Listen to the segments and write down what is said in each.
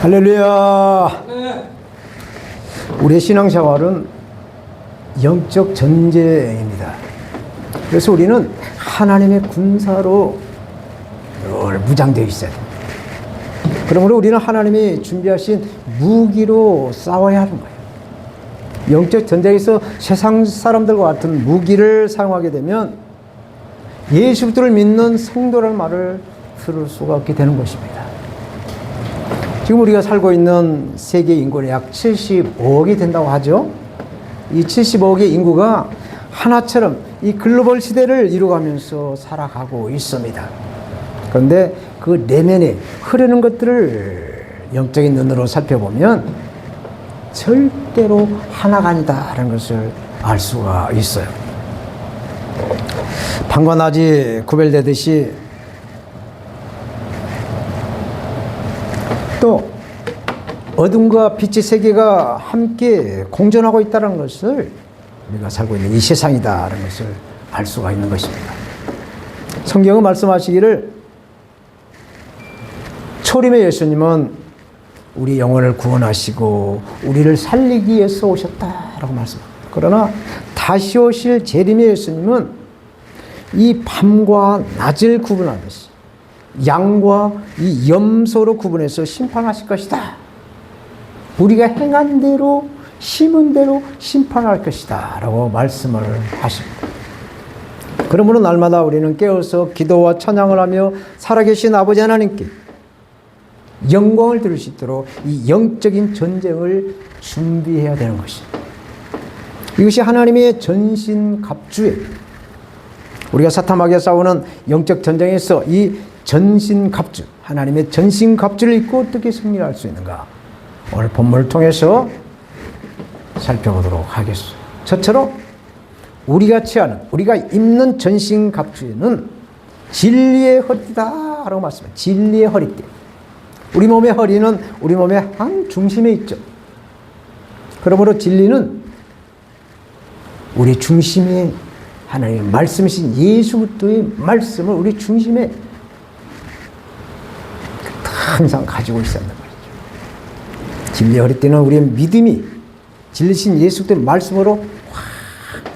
할렐루야. 우리의 신앙생활은 영적 전쟁입니다. 그래서 우리는 하나님의 군사로 늘 무장되어 있어야 됩니다. 그러므로 우리는 하나님이 준비하신 무기로 싸워야 하는 거예요. 영적 전쟁에서 세상 사람들과 같은 무기를 사용하게 되면 예수 그리스도를 믿는 성도라는 말을 들을 수가 없게 되는 것입니다. 지금 우리가 살고 있는 세계 인구는 약 75억이 된다고 하죠. 이 75억의 인구가 하나처럼 이 글로벌 시대를 이루어가면서 살아가고 있습니다. 그런데 그 내면에 흐르는 것들을 영적인 눈으로 살펴보면 절대로 하나가 아니다라는 것을 알 수가 있어요. 밤과 낮이 구별되듯이 또 어둠과 빛의 세계가 함께 공존하고 있다는 것을 우리가 살고 있는 이 세상이다라는 것을 알 수가 있는 것입니다. 성경은 말씀하시기를 초림의 예수님은 우리 영혼을 구원하시고 우리를 살리기 위해서 오셨다라고 말씀합니다. 그러나 다시 오실 재림의 예수님은 이 밤과 낮을 구분하듯이 양과 이 염소로 구분해서 심판하실 것이다. 우리가 행한 대로 심은 대로 심판할 것이다. 라고 말씀을 하십니다. 그러므로 날마다 우리는 깨어서 기도와 찬양을 하며 살아계신 아버지 하나님께 영광을 들을 수 있도록 이 영적인 전쟁을 준비해야 되는 것입니다. 이것이 하나님의 전신 갑주에 우리가 사탐하게 싸우는 영적 전쟁에서 이 전신갑주, 하나님의 전신갑주를 입고 어떻게 승리할 수 있는가? 오늘 본문을 통해서 살펴보도록 하겠습니다. 저처럼 우리가 취하는, 우리가 입는 전신갑주에는 진리의 허리띠다라고 말씀합니다. 진리의 허리띠. 우리 몸의 허리는 우리 몸의 한 중심에 있죠. 그러므로 진리는 우리 중심에 하나님의 말씀이신 예수 그리스도의 말씀을 우리 중심에 항상 가지고 있어야 한단 말이죠. 진리의 허리띠는 우리의 믿음이 진리신 예수 그리스도의 말씀으로 확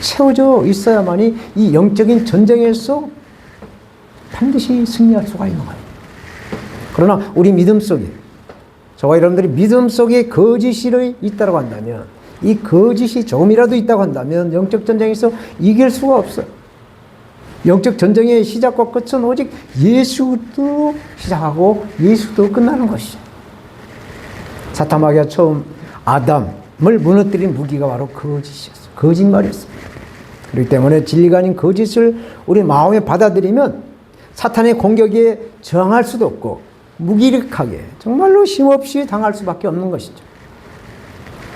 채워져 있어야만이 이 영적인 전쟁에서 반드시 승리할 수가 있는 거예요. 그러나 우리 믿음 속에 저와 여러분들이 믿음 속에 거짓이 있다고 한다면 이 거짓이 조금이라도 있다고 한다면 영적 전쟁에서 이길 수가 없어요. 영적 전쟁의 시작과 끝은 오직 예수도 시작하고 예수도 끝나는 것이죠. 사타마귀가 처음 아담을 무너뜨린 무기가 바로 거짓이었어요. 거짓말이었습니다. 그렇기 때문에 진리가 아닌 거짓을 우리 마음에 받아들이면 사탄의 공격에 저항할 수도 없고 무기력하게 정말로 힘없이 당할 수밖에 없는 것이죠.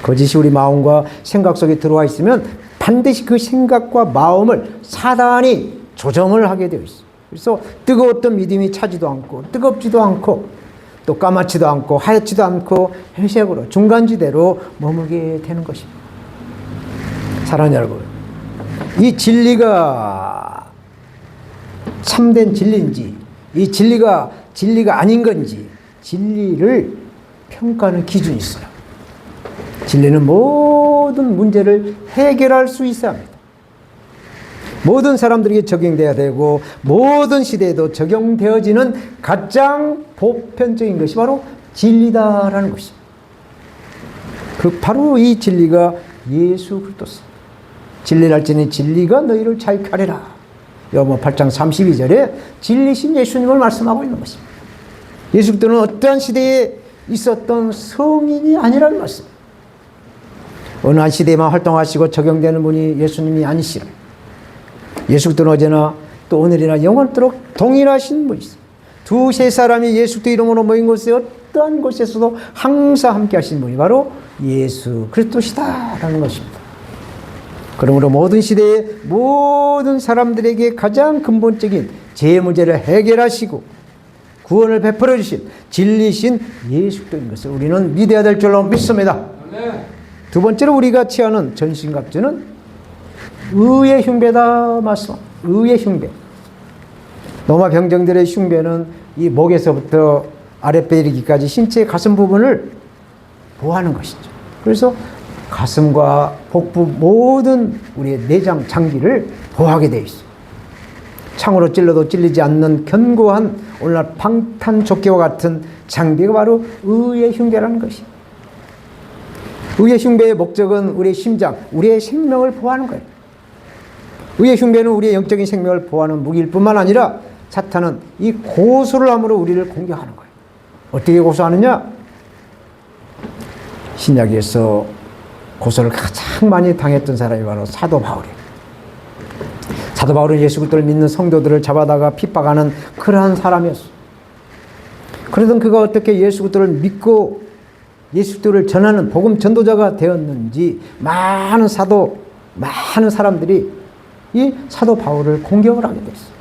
거짓이 우리 마음과 생각 속에 들어와 있으면 반드시 그 생각과 마음을 사단이 조정을 하게 되어 있어요. 그래서 뜨거웠던 믿음이 차지도 않고 뜨겁지도 않고 또 까맣지도 않고 하얗지도 않고 회색으로 중간지대로 머물게 되는 것입니다. 사랑하는 여러분, 이 진리가 참된 진리인지 이 진리가 진리가 아닌 건지 진리를 평가하는 기준이 있어요. 진리는 모든 문제를 해결할 수 있어야 합니다. 모든 사람들에게 적용돼야 되고 모든 시대에도 적용되어지는 가장 보편적인 것이 바로 진리다라는 것입니다. 그 바로 이 진리가 예수 그리스도입니다. 진리랄지니 진리가 너희를 자유하리라. 요한복음 8장 32절에 진리신 예수님을 말씀하고 있는 것입니다. 예수 그리스도는 어떠한 시대에 있었던 성인이 아니라는 말씀. 어느 한 시대에만 활동하시고 적용되는 분이 예수님이 아니시라. 예수 그리스도는 어제나 또 오늘이나 영원토록 동일하신 분이세요. 두세 사람이 예수 그리스도 이름으로 모인 곳에 어떠한 곳에서도 항상 함께 하신 분이 바로 예수 그리스도시다라는 것입니다. 그러므로 모든 시대의 모든 사람들에게 가장 근본적인 죄 문제를 해결하시고 구원을 베풀어 주신 진리신 예수 그리스도인 것을 우리는 믿어야 될 줄로 믿습니다. 두 번째로 우리가 취하는 전신갑주는 의의 흉배다 말씀. 의의 흉배. 로마 병정들의 흉배는 이 목에서부터 아랫배 이르기까지 신체의 가슴 부분을 보호하는 것이죠. 그래서 가슴과 복부 모든 우리의 내장 장기를 보호하게 되어 있어요. 창으로 찔러도 찔리지 않는 견고한 오늘날 방탄조끼와 같은 장비가 바로 의의 흉배라는 것이. 의의 흉배의 목적은 우리의 심장, 우리의 생명을 보호하는 거예요. 의의 흉배는 우리의 영적인 생명을 보호하는 무기일 뿐만 아니라 사탄은 이 고소를 함으로 우리를 공격하는 거예요. 어떻게 고소하느냐? 신약에서 고소를 가장 많이 당했던 사람이 바로 사도 바울이에요. 사도 바울은 예수 그리스도를 믿는 성도들을 잡아다가 핍박하는 그러한 사람이었어. 그러던 그가 어떻게 예수 그리스도를 믿고 예수 그리스도를 전하는 복음 전도자가 되었는지 많은 사도 많은 사람들이 이 사도 바울을 공격을 하게 됐어.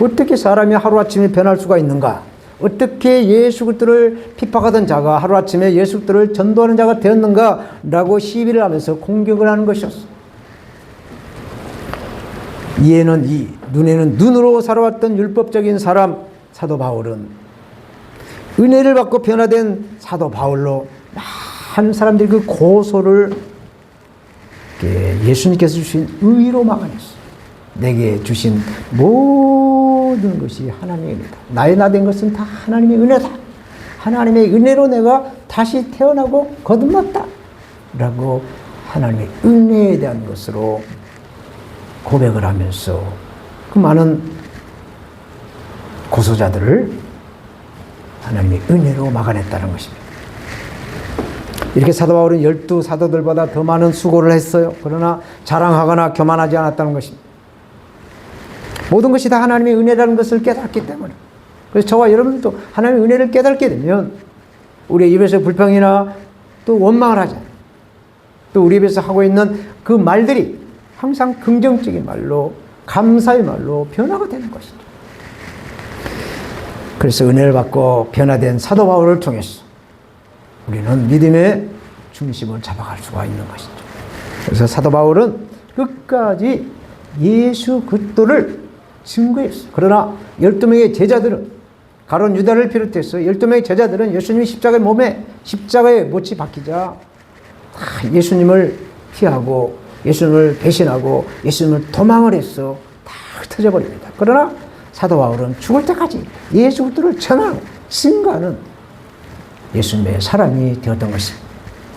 어떻게 사람이 하루아침에 변할 수가 있는가? 어떻게 예수 그리스도를 핍박하던 자가 하루아침에 예수 그리스도를 전도하는 자가 되었는가라고 시비를 하면서 공격을 하는 것이었어. 이에는 이, 눈에는 눈으로 살아왔던 율법적인 사람 사도 바울은 은혜를 받고 변화된 사도 바울로 많은 사람들이 그 고소를 예수님께서 주신 의로 막아냈어. 내게 주신 모든 것이 하나님의 은혜다. 나의 나된 것은 다 하나님의 은혜다. 하나님의 은혜로 내가 다시 태어나고 거듭났다. 라고 하나님의 은혜에 대한 것으로 고백을 하면서 그 많은 고소자들을 하나님의 은혜로 막아냈다는 것입니다. 이렇게 사도 바울은 열두 사도들보다 더 많은 수고를 했어요. 그러나 자랑하거나 교만하지 않았다는 것입니다. 모든 것이 다 하나님의 은혜라는 것을 깨닫기 때문에. 그래서 저와 여러분들도 하나님의 은혜를 깨닫게 되면 우리 입에서 불평이나 또 원망을 하지 않아요. 또 우리 입에서 하고 있는 그 말들이 항상 긍정적인 말로 감사의 말로 변화가 되는 것이죠. 그래서 은혜를 받고 변화된 사도 바울을 통해서 우리는 믿음의 중심을 잡아갈 수가 있는 것이죠. 그래서 사도 바울은 끝까지 예수 그리스도를 증거했어. 그러나 12명의 제자들은 가론 유다를 비롯해서 12명의 제자들은 예수님이 십자가의 몸에 십자가에 못이 박히자 다 예수님을 피하고 예수님을 배신하고 예수님을 도망을 해서 다 흩어져 버립니다. 그러나 사도 바울은 죽을 때까지 예수 그리스도를 전하고 증거하는 예수님의 사람이 되었던 것입니다.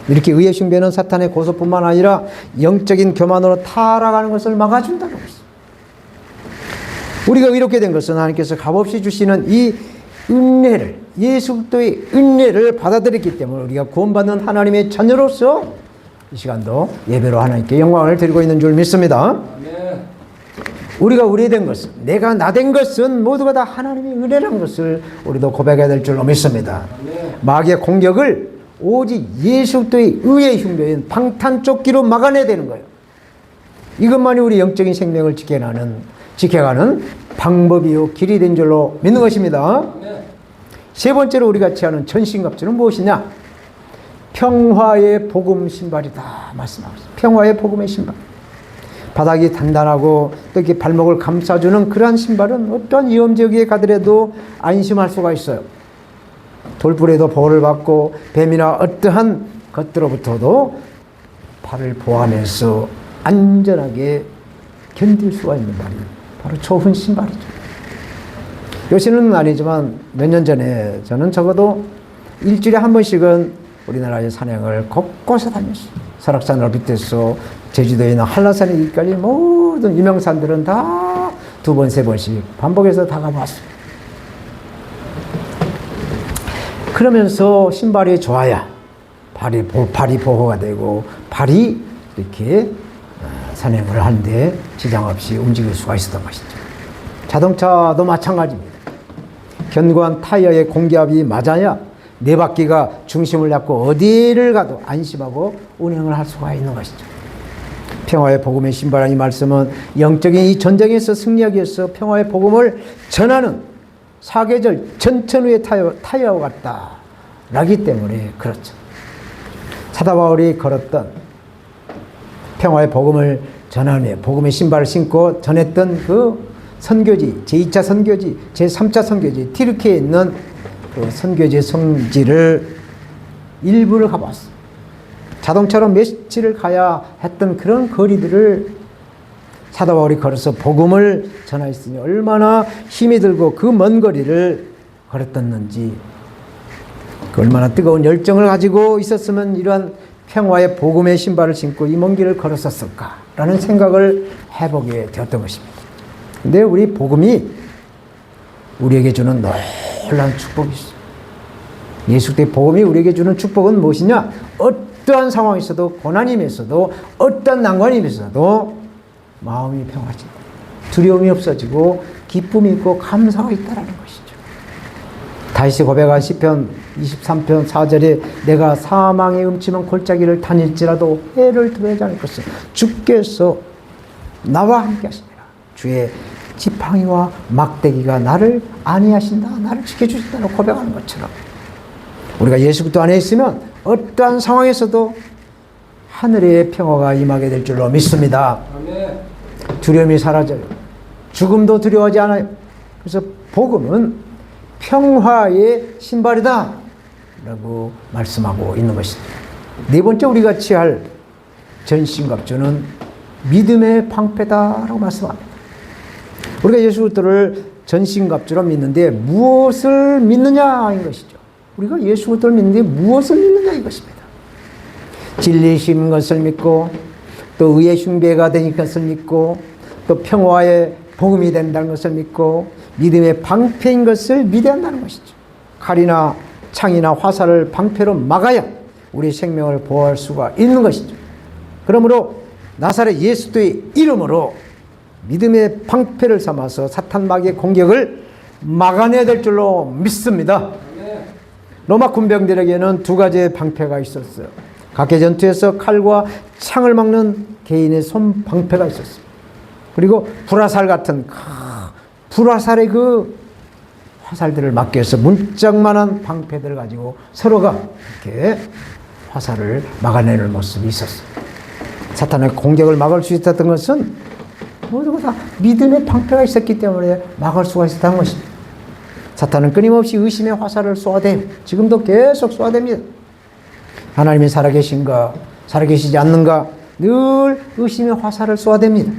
이렇게 의의 숭배는 사탄의 고소뿐만 아니라 영적인 교만으로 타락하는 것을 막아준다는 것입니다. 우리가 의롭게 된 것은 하나님께서 값없이 주시는 이 은혜를 예수 그리스도의 은혜를 받아들였기 때문에 우리가 구원받는 하나님의 자녀로서 이 시간도 예배로 하나님께 영광을 드리고 있는 줄 믿습니다. 우리가 우리된 것은 내가 나 된 것은 모두가 다 하나님의 은혜라는 것을 우리도 고백해야 될 줄로 믿습니다. 마귀의 공격을 오직 예수 그리스도의 의의 흉배인 방탄조끼로 막아내야 되는 거예요. 이것만이 우리 영적인 생명을 지켜가는 지켜가는 방법이요 길이 된 줄로 믿는 것입니다. 세 번째로 우리가 취하는 전신갑주는 무엇이냐? 평화의 복음 신발이다 말씀하고 있습니다. 평화의 복음의 신발. 바닥이 단단하고 또 이렇게 발목을 감싸주는 그러한 신발은 어떠한 위험 지역에 가더라도 안심할 수가 있어요. 돌불에도 보호를 받고 뱀이나 어떠한 것들로부터도 발을 보호하면서 안전하게 견딜 수가 있는 말이 바로 좋은 신발이죠. 요새는 아니지만 몇 년 전에 저는 적어도 일주일에 한 번씩은 우리나라의 산행을 곳곳에 다녔어요. 설악산을 밑에서 제주도에 있는 한라산에 이까지 모든 유명산들은 다 두 번, 세 번씩 반복해서 다 가봤어요. 그러면서 신발이 좋아야 발이, 발이 보호가 되고 발이 이렇게 어, 산행을 하는데 지장 없이 움직일 수가 있었던 것이죠. 자동차도 마찬가지입니다. 견고한 타이어의 공기압이 맞아야 네 바퀴가 중심을 잡고 어디를 가도 안심하고 운행을 할 수가 있는 것이죠. 평화의 복음의 신발한 이 말씀은 영적인 이 전쟁에서 승리하기 위해서 평화의 복음을 전하는 사계절 전천후의 타이어, 타이어와 같다. 라기 때문에 그렇죠. 사다 바울이 걸었던 평화의 복음을 전하며 복음의 신발을 신고 전했던 그 선교지, 제2차 선교지, 제3차 선교지, 티르키에 있는 또 선교제 성지를 일부를 가봤어. 자동차로 며칠을 가야 했던 그런 거리들을 사도 바울이 걸어서 복음을 전하였으니 얼마나 힘이 들고 그 먼 거리를 걸었었는지 그 얼마나 뜨거운 열정을 가지고 있었으면 이러한 평화의 복음의 신발을 신고 이 먼 길을 걸었었을까라는 생각을 해보게 되었던 것입니다. 근데 우리 복음이 우리에게 주는 놀라운 축복이 있어요. 예수 그리스도의 복음이 우리에게 주는 축복은 무엇이냐? 어떠한 상황이 있어도 고난이 있어도 어떠한 난관이 있어도 마음이 평화지 두려움이 없어지고 기쁨이 있고 감사가 있다라는 것이죠. 다시 고백한 시편 23편 4절에 내가 사망의 음침한 골짜기를 다닐지라도 해를 두려워하지 않을 것은 주께서 나와 함께 하시니라. 주의 지팡이와 막대기가 나를 안위하신다. 나를 지켜주신다고 고백하는 것처럼 우리가 예수 그리스도 안에 있으면 어떠한 상황에서도 하늘의 평화가 임하게 될 줄로 믿습니다. 두려움이 사라져요. 죽음도 두려워하지 않아요. 그래서 복음은 평화의 신발이다. 라고 말씀하고 있는 것입니다. 네 번째 우리가 취할 전신갑주는 믿음의 방패다라고 말씀합니다. 우리가 예수 그리스도를 전신갑주로 믿는데 무엇을 믿느냐인 것이죠. 우리가 예수 그리스도를 믿는데 무엇을 믿느냐 이것입니다. 진리심 것을 믿고 또 의의 흉배가 되는 것을 믿고 또 평화의 복음이 된다는 것을 믿고 믿음의 방패인 것을 믿어야 한다는 것이죠. 칼이나 창이나 화살을 방패로 막아야 우리 생명을 보호할 수가 있는 것이죠. 그러므로 나사렛 예수도의 이름으로 믿음의 방패를 삼아서 사탄 마귀의 공격을 막아내야 될 줄로 믿습니다. 로마 군병들에게는 두 가지의 방패가 있었어요. 각계 전투에서 칼과 창을 막는 개인의 손 방패가 있었어요. 그리고 불화살 같은 크, 불화살의 그 화살들을 막기 위해서 문짝만한 방패들을 가지고 서로가 이렇게 화살을 막아내는 모습이 있었어요. 사탄의 공격을 막을 수 있었던 것은 모두 다 믿음의 방패가 있었기 때문에 막을 수가 있었다는 것입니다. 사탄은 끊임없이 의심의 화살을 쏘아대요. 지금도 계속 쏘아댑니다. 하나님이 살아계신가, 살아계시지 않는가, 늘 의심의 화살을 쏘아댑니다.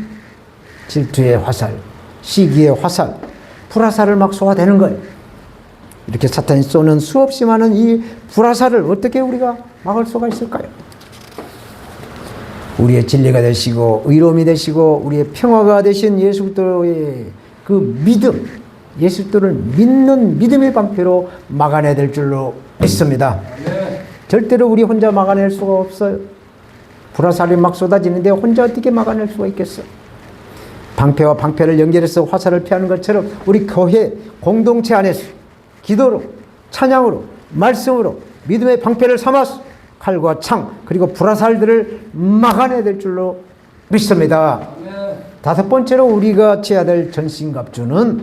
질투의 화살, 시기의 화살, 불화살을 막 쏘아대는 거예요. 이렇게 사탄이 쏘는 수없이 많은 이 불화살을 어떻게 우리가 막을 수가 있을까요? 우리의 진리가 되시고 의로움이 되시고 우리의 평화가 되신 예수 그리스도의 그 믿음, 예수 그리스도를 믿는 믿음의 방패로 막아내야 될 줄로 믿습니다. 절대로 우리 혼자 막아낼 수가 없어요. 불화살이 막 쏟아지는데 혼자 어떻게 막아낼 수가 있겠어? 방패와 방패를 연결해서 화살을 피하는 것처럼 우리 교회 공동체 안에서 기도로 찬양으로 말씀으로 믿음의 방패를 삼아서 칼과 창 그리고 불화살들을 막아내야 될 줄로 믿습니다. 다섯 번째로 우리가 취해야 될 전신갑주는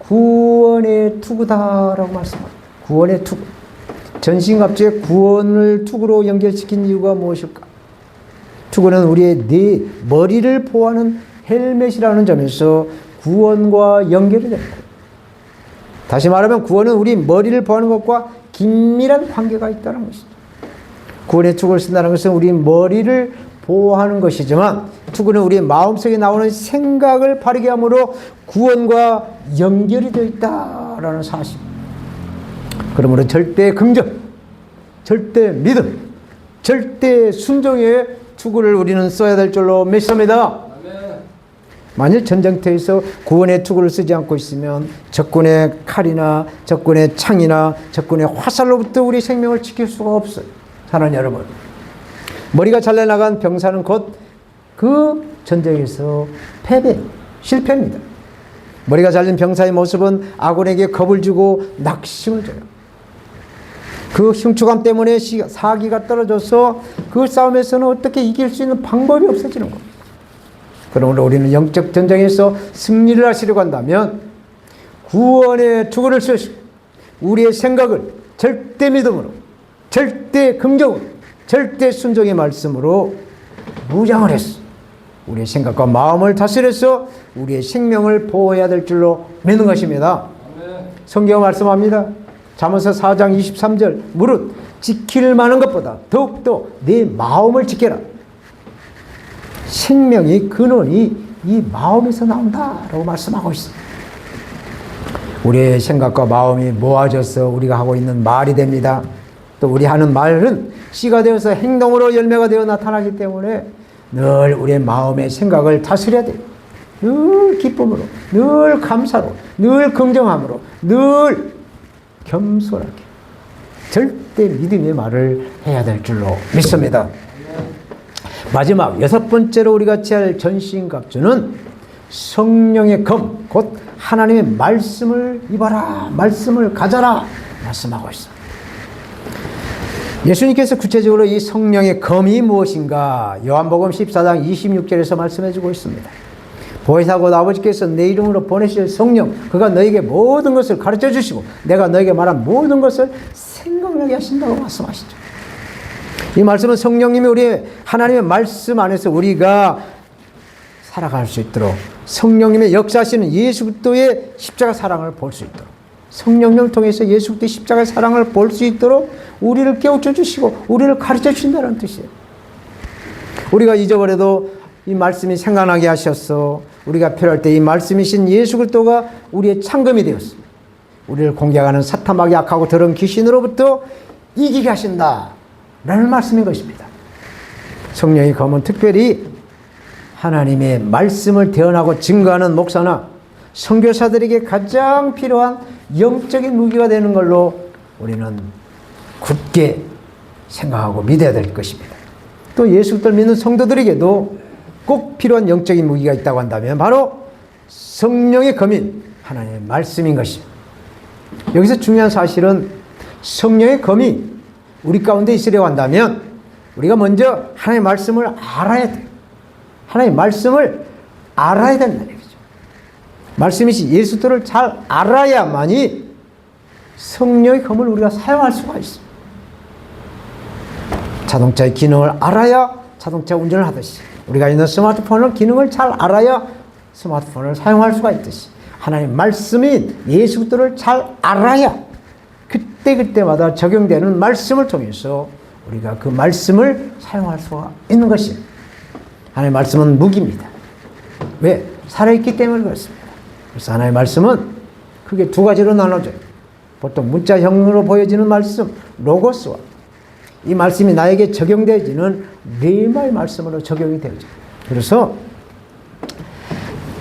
구원의 투구다라고 말씀합니다. 구원의 투구. 전신갑주의 구원을 투구로 연결시킨 이유가 무엇일까? 투구는 우리의 네 머리를 보호하는 헬멧이라는 점에서 구원과 연결이 됩니다. 다시 말하면 구원은 우리 머리를 보호하는 것과 긴밀한 관계가 있다는 것이죠. 구원의 투구를 쓴다는 것은 우리 머리를 보호하는 것이지만 투구는 우리 마음속에 나오는 생각을 바르게 함으로 구원과 연결이 되어 있다라는 사실. 그러므로 절대 긍정, 절대 믿음, 절대 순종의 투구를 우리는 써야 될 줄로 믿습니다. 만일 전쟁터에서 구원의 투구를 쓰지 않고 있으면 적군의 칼이나 적군의 창이나 적군의 화살로부터 우리 생명을 지킬 수가 없어요. 사랑하는 여러분. 머리가 잘려나간 병사는 곧 그 전쟁에서 패배, 실패입니다. 머리가 잘린 병사의 모습은 아군에게 겁을 주고 낙심을 줘요. 그 흉추감 때문에 사기가 떨어져서 그 싸움에서는 어떻게 이길 수 있는 방법이 없어지는 겁니다. 그러므로 우리는 영적 전쟁에서 승리를 하시려고 한다면 구원의 투구를 쓰시고 우리의 생각을 절대 믿음으로 절대 긍정으로 절대 순종의 말씀으로 무장을 했어. 우리의 생각과 마음을 다스려서 우리의 생명을 보호해야 될 줄로 믿는 것입니다. 성경 말씀합니다. 잠언서 4장 23절 무릇 지킬 만한 것보다 더욱더 내 마음을 지켜라. 생명의 근원이 이 마음에서 나온다라고 말씀하고 있습니다. 우리의 생각과 마음이 모아져서 우리가 하고 있는 말이 됩니다. 또 우리 하는 말은 씨가 되어서 행동으로 열매가 되어 나타나기 때문에 늘 우리의 마음의 생각을 다스려야 돼요. 늘 기쁨으로, 늘 감사로, 늘 긍정함으로, 늘 겸손하게 절대 믿음의 말을 해야 될 줄로 믿습니다. 마지막 여섯 번째로 우리가 취할 전신갑주는 성령의 검, 곧 하나님의 말씀을 입어라, 말씀을 가져라 말씀하고 있습니다. 예수님께서 구체적으로 이 성령의 검이 무엇인가 요한복음 14장 26절에서 말씀해 주고 있습니다. 보혜사고 아버지께서 내 이름으로 보내실 성령 그가 너에게 모든 것을 가르쳐 주시고 내가 너에게 말한 모든 것을 생각나게 하신다고 말씀하시죠. 이 말씀은 성령님이 우리 하나님의 말씀 안에서 우리가 살아갈 수 있도록 성령님의 역사하시는 예수 그리스도의 십자가 사랑을 볼 수 있도록 성령님을 통해서 예수 그리스도의 십자가 사랑을 볼 수 있도록 우리를 깨우쳐 주시고 우리를 가르쳐 주신다는 뜻이에요. 우리가 잊어버려도 이 말씀이 생각나게 하셨어. 우리가 필요할 때 이 말씀이신 예수 그리스도가 우리의 창금이 되었습니다. 우리를 공격하는 사탄막이 악하고 더러운 귀신으로부터 이기게 하신다. 라는 말씀인 것입니다. 성령의 검은 특별히 하나님의 말씀을 대언하고 증거하는 목사나 선교사들에게 가장 필요한 영적인 무기가 되는 걸로 우리는 굳게 생각하고 믿어야 될 것입니다. 또 예수를 믿는 성도들에게도 꼭 필요한 영적인 무기가 있다고 한다면 바로 성령의 검인 하나님의 말씀인 것입니다. 여기서 중요한 사실은 성령의 검이 우리 가운데 있으려고 한다면 우리가 먼저 하나님의 말씀을 알아야 돼요. 하나님의 말씀을 알아야 얘기죠. 말씀이시 예수들을 잘 알아야만이 성령의 검을 우리가 사용할 수가 있습니다. 자동차의 기능을 알아야 자동차 운전을 하듯이 우리가 있는 스마트폰의 기능을 잘 알아야 스마트폰을 사용할 수가 있듯이 하나님 말씀인 예수들을 잘 알아야 그때그때마다 적용되는 말씀을 통해서 우리가 그 말씀을 사용할 수가 있는 것이 하나님의 말씀은 무기입니다. 왜? 살아있기 때문에 그렇습니다. 그래서 하나님의 말씀은 크게 두 가지로 나눠져요. 보통 문자형으로 보여지는 말씀, 로고스와 이 말씀이 나에게 적용되어지는 네마의 말씀으로 적용이 되죠. 그래서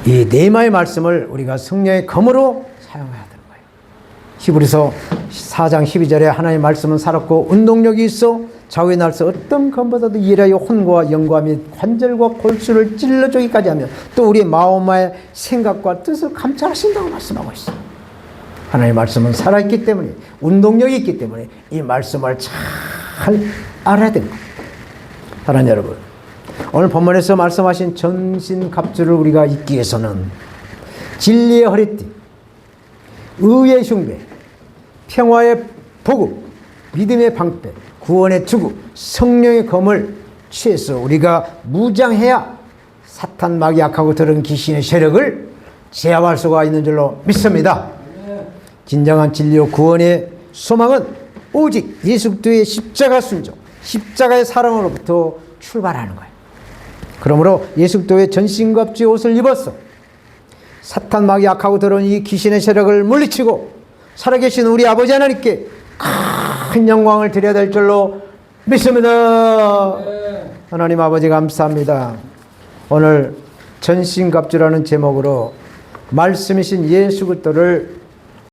이 네마의 말씀을 우리가 성령의 검으로 사용해야 되는 거예요. 히브리서 4장 12절에 하나님의 말씀은 살았고 운동력이 있어 좌우의 날서 어떤 검보다도 일하여 혼과 영과 및 관절과 골수를 찔러주기까지 하며 또 우리의 마음의 생각과 뜻을 감찰하신다고 말씀하고 있어요. 하나님의 말씀은 살아있기 때문에 운동력이 있기 때문에 이 말씀을 잘 알아야 됩니다. 사랑하는 여러분 오늘 본문에서 말씀하신 전신갑주를 우리가 잊기 위해서는 진리의 허리띠 의의 흉배 평화의 복음 믿음의 방패 구원의 투구 성령의 검을 취해서 우리가 무장해야 사탄 마귀 악하고 더러운 귀신의 세력을 제압할 수가 있는 줄로 믿습니다. 진정한 진리와 구원의 소망은 오직 예수 그리스도의 십자가 순종, 십자가의 사랑으로부터 출발하는 거예요. 그러므로 예수 그리스도의 전신갑주의 옷을 입었어. 사탄 마귀 악하고 더러운 이 귀신의 세력을 물리치고 살아계신 우리 아버지 하나님께 큰 영광을 드려야 될 줄로 믿습니다. 하나님 아버지 감사합니다. 오늘 전신갑주라는 제목으로 말씀이신 예수 그리스도를